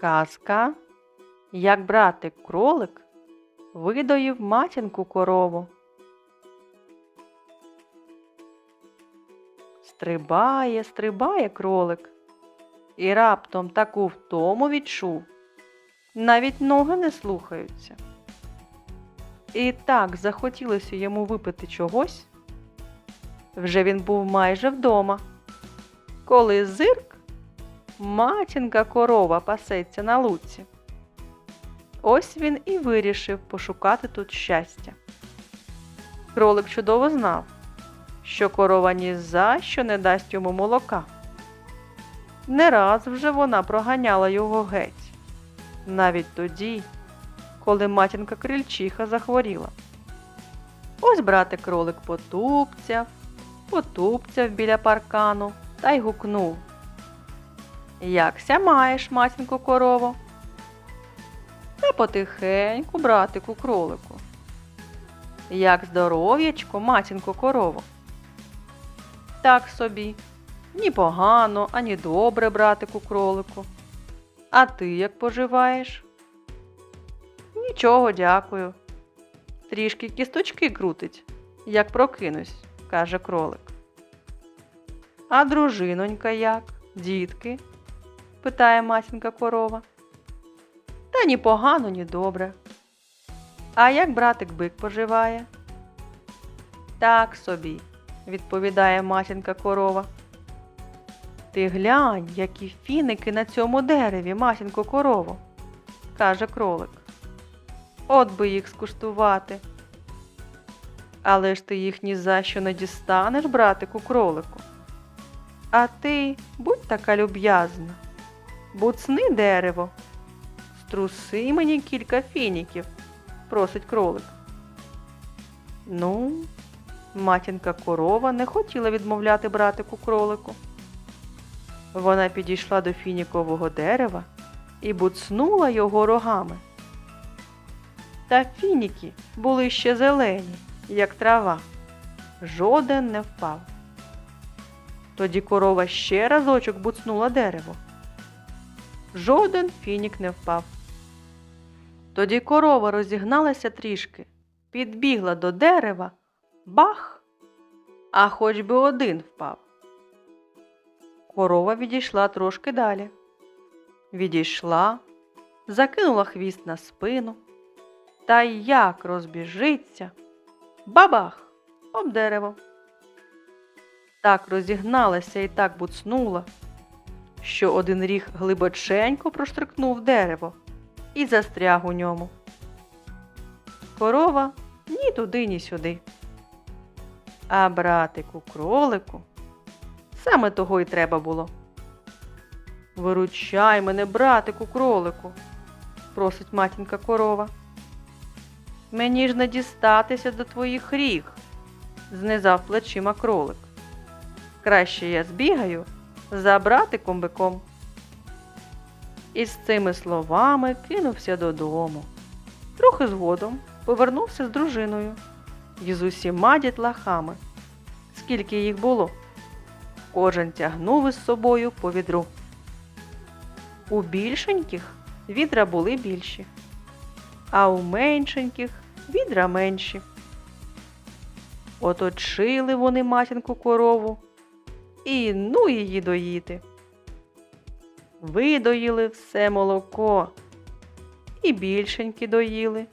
Казка, як братик кролик видоїв матінку корову. Стрибає, стрибає кролик, і раптом таку втому відчув, навіть ноги не слухаються. І так захотілося йому випити чогось. Вже він був майже вдома, коли зирк матінка корова пасеться на луці. Ось він і вирішив пошукати тут щастя. Кролик чудово знав, що корова ні за що не дасть йому молока. Не раз вже вона проганяла його геть, навіть тоді, коли матінка крильчиха захворіла. Ось братик кролик потупцяв, потупцяв біля паркану та й гукнув. Якся маєш, матінко корово? Та потихеньку, братику кролику. Як здоров'ячко, матінко корово. Так собі, ні погано, ані добре, братику кролику. А ти як поживаєш? Нічого, дякую. Трішки кісточки крутить, як прокинусь, каже кролик. А дружинонька як? Дітки? Питає матінка корова. Та ні погано, ні добре. А як братик бик поживає? Так собі, відповідає матінка корова. Ти глянь, які фіники на цьому дереві, матінко корово, каже кролик. От би їх скуштувати. Але ж ти їх ні за що не дістанеш, братику кролику. А ти будь така люб'язна, буцни дерево, струси мені кілька фініків, просить кролик. Ну, матінка корова не хотіла відмовляти братику кролику. Вона підійшла до фінікового дерева і буцнула його рогами. Та фініки були ще зелені, як трава. Жоден не впав. Тоді корова ще разочок буцнула дерево. Жоден фінік не впав. Тоді корова розігналася трішки, підбігла до дерева, бах, а хоч би один впав. Корова відійшла трошки далі. Відійшла, закинула хвіст на спину. Та як розбіжиться, бабах об дерево. Так розігналася і так буцнула, що один ріг глибоченько проштрикнув дерево і застряг у ньому. Корова ні туди, ні сюди. А братику кролику саме того й треба було. Виручай мене, братику кролику, просить матінка корова. Мені ж не дістатися до твоїх ріг, знизав плечима кролик. Краще я збігаю за братиком биком. І з цими словами кинувся додому. Трохи згодом повернувся з дружиною і з усіма дітлахами. Скільки їх було, кожен тягнув із собою по відру. У більшеньких відра були більші, а у меншеньких відра менші. Оточили вони матінку корову і ну її доїти. Видоїли все молоко, і більшенькі доїли,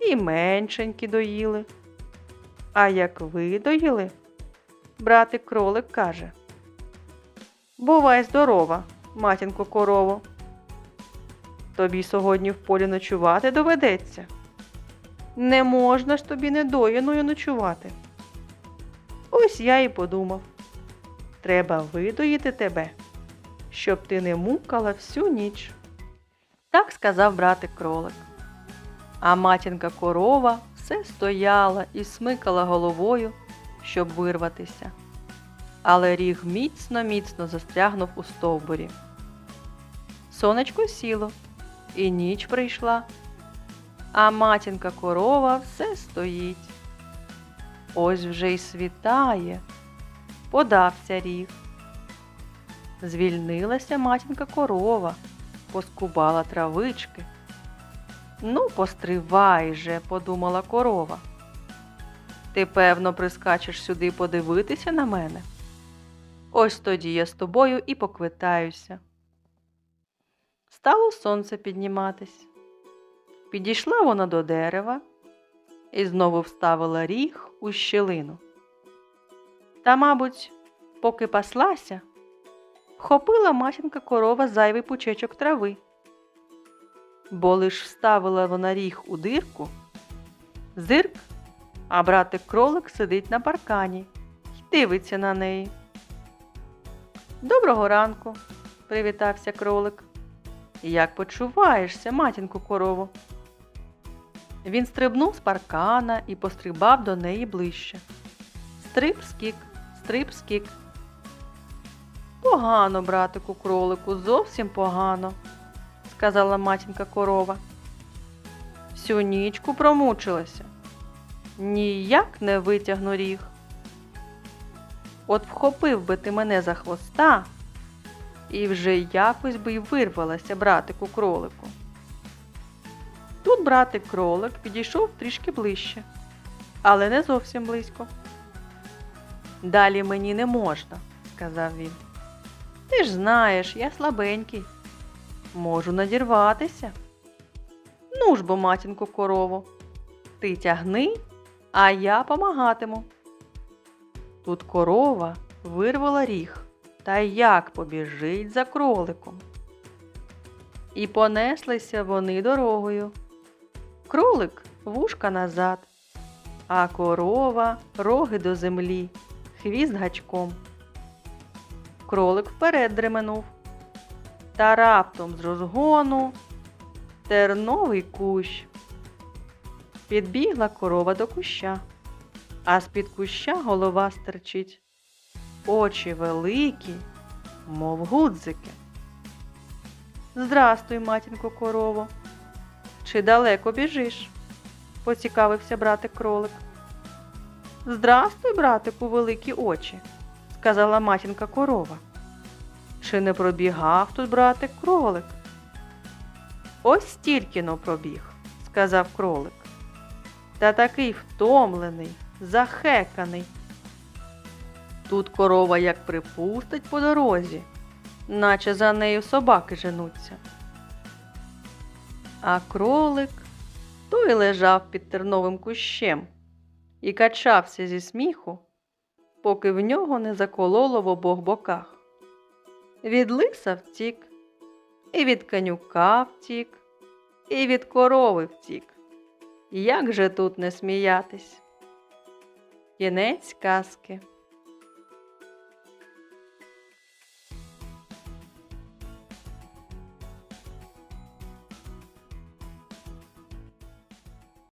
і меншенькі доїли. А як видоїли, братик кролик каже Бувай здорова, матінко корово. Тобі сьогодні в полі ночувати доведеться. Не можна ж тобі недоїною ночувати. Ось я і подумав. Треба видоїти тебе, щоб ти не мукала всю ніч. Так сказав братик кролик. А матінка корова все стояла і смикала головою, щоб вирватися. Але ріг міцно міцно застрягнув у стовбурі. Сонечко сіло, і ніч прийшла, а матінка корова все стоїть. Ось вже й світає, подався ріг. Звільнилася матінка корова, поскубала травички. Ну, постривай же, подумала корова. Ти, певно, прискачеш сюди подивитися на мене. Ось тоді я з тобою і поквитаюся. Стало сонце підніматись. Підійшла вона до дерева і знову вставила ріг у щілину. Та, мабуть, поки паслася, вхопила матінка корова зайвий пучечок трави. Бо лиш вставила вона ріг у дирку, зирк, а братик кролик сидить на паркані й дивиться на неї. Доброго ранку, привітався кролик. Як почуваєшся, матінку корову? Він стрибнув з паркана і пострибав до неї ближче. Стриб скік, стриб скік. Погано, братику кролику, зовсім погано, сказала матінка корова. Всю нічку промучилася. Ніяк не витягну ріг. От вхопив би ти мене за хвоста, і вже якось би й вирвалася братику кролику. Тут братик кролик підійшов трішки ближче, але не зовсім близько. Далі мені не можна, сказав він. Ти ж знаєш, я слабенький. Можу надірватися. Ну ж бо, матінку корову, ти тягни, а я помагатиму. Тут корова вирвала ріг та як побіжить за кроликом. І понеслися вони дорогою. Кролик вушка назад, а корова роги до землі, хвіст гачком. Кролик вперед дременув. Та раптом з розгону терновий кущ. Підбігла корова до куща, а з-під куща голова стерчить. Очі великі, мов гудзики. Здрастуй, матінко корово. Чи далеко біжиш? поцікавився братик кролик. Здрастуй, братику, великі очі, сказала матінка корова. Чи не пробігав тут братик кролик? Ось стільки но пробіг, сказав кролик. Та такий втомлений, захеканий. Тут корова як припустить по дорозі, наче за нею собаки женуться. А кролик той лежав під терновим кущем і качався зі сміху, поки в нього не закололо в обох боках. Від лиса втік, і від канюка втік, і від корови втік. Як же тут не сміятись? Кінець казки.